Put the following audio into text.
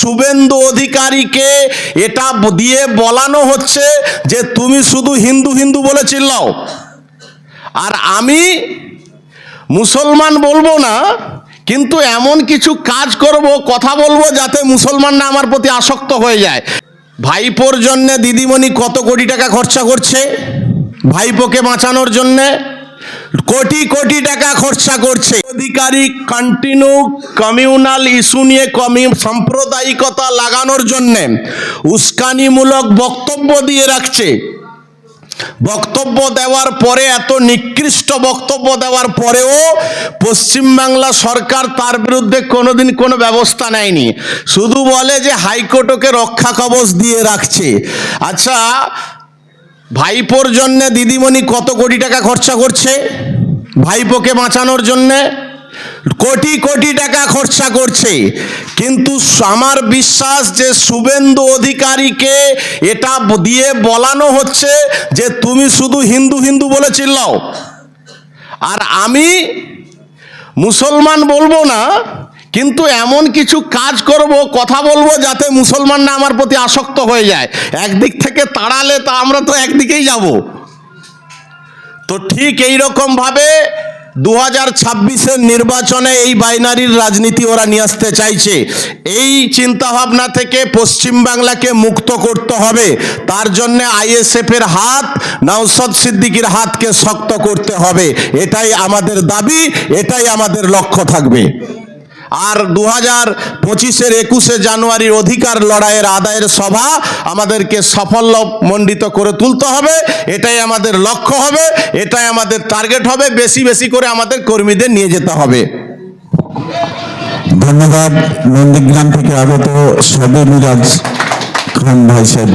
শুভেন্দু অধিকারীকে এটা দিয়ে বলানো হচ্ছে যে তুমি শুধু হিন্দু হিন্দু বলে চিল্লাও। আর আমি মুসলমান বলব না, কিন্তু এমন কিছু কাজ করব, কথা বলব যাতে মুসলমানরা আমার প্রতি আসক্ত হয়ে যায়। ভাইপোর জন্যে দিদিমণি কত কোটি টাকা খরচা করছে? ভাইপোকে বাঁচানোর জন্যে কোটি কোটি টাকা খরচা করছে। অধিকারী কন্টিনিউ কমিউনাল ইস্যু নিয়ে কমি সাম্প্রদায়িকতা লাগানোর জন্যে উস্কানিমূলক বক্তব্য দিয়ে রাখছে। বক্তব্য দেওয়ার পরে, এত নিকৃষ্ট বক্তব্য দেওয়ার পরেও পশ্চিমবাংলা সরকার তার বিরুদ্ধে কোনোদিন কোনো ব্যবস্থা নেয়নি। শুধু বলে যে হাইকোর্টকে রক্ষা কবচ দিয়ে রাখছে। আচ্ছা ভাইপোর জন্যে দিদিমণি কত কোটি টাকা খরচা করছে? ভাইপোকে বাঁচানোর জন্যে কোটি কোটি টাকা খরচা করছে। কিন্তু আমার বিশ্বাস যে শুভেন্দু অধিকারীকে এটা দিয়ে বলানো হচ্ছে যে তুমি শুধু হিন্দু হিন্দু বলে চিল্লাও। আর আমি মুসলমান বলব না কিন্তু এমন কিছু কাজ করব, কথা বলব যাতে মুসলমানরা আমার প্রতি আসক্ত হয়ে যায়। একদিক থেকে তাড়ালে তা আমরা তো একদিকেই যাব। তো ঠিক এই ভাবে দু হাজার ছাব্বিশের নির্বাচনে এই বাইনারির রাজনীতি ওরা নিয়ে আসতে চাইছে। এই চিন্তা ভাবনা থেকে পশ্চিমবাংলাকে মুক্ত করতে হবে। তার জন্য আইএসএফ এর হাত নওসদ সিদ্দিকির হাতকে শক্ত করতে হবে। এটাই আমাদের দাবি, এটাই আমাদের লক্ষ্য থাকবে। আর দু হাজার পঁচিশের একুশে জানুয়ারির অধিকার লড়াইয়ের আদায়ের সভা আমাদেরকে সাফল্য মণ্ডিত করে তুলতে হবে। এটাই আমাদের লক্ষ্য হবে, এটাই আমাদের টার্গেট হবে, বেশি বেশি করে আমাদের কর্মীদের নিয়ে যেতে হবে। ধন্যবাদ, নন্দীগ্রাম থেকে আগত সবে মিরাজ খান ভাই সাহেব।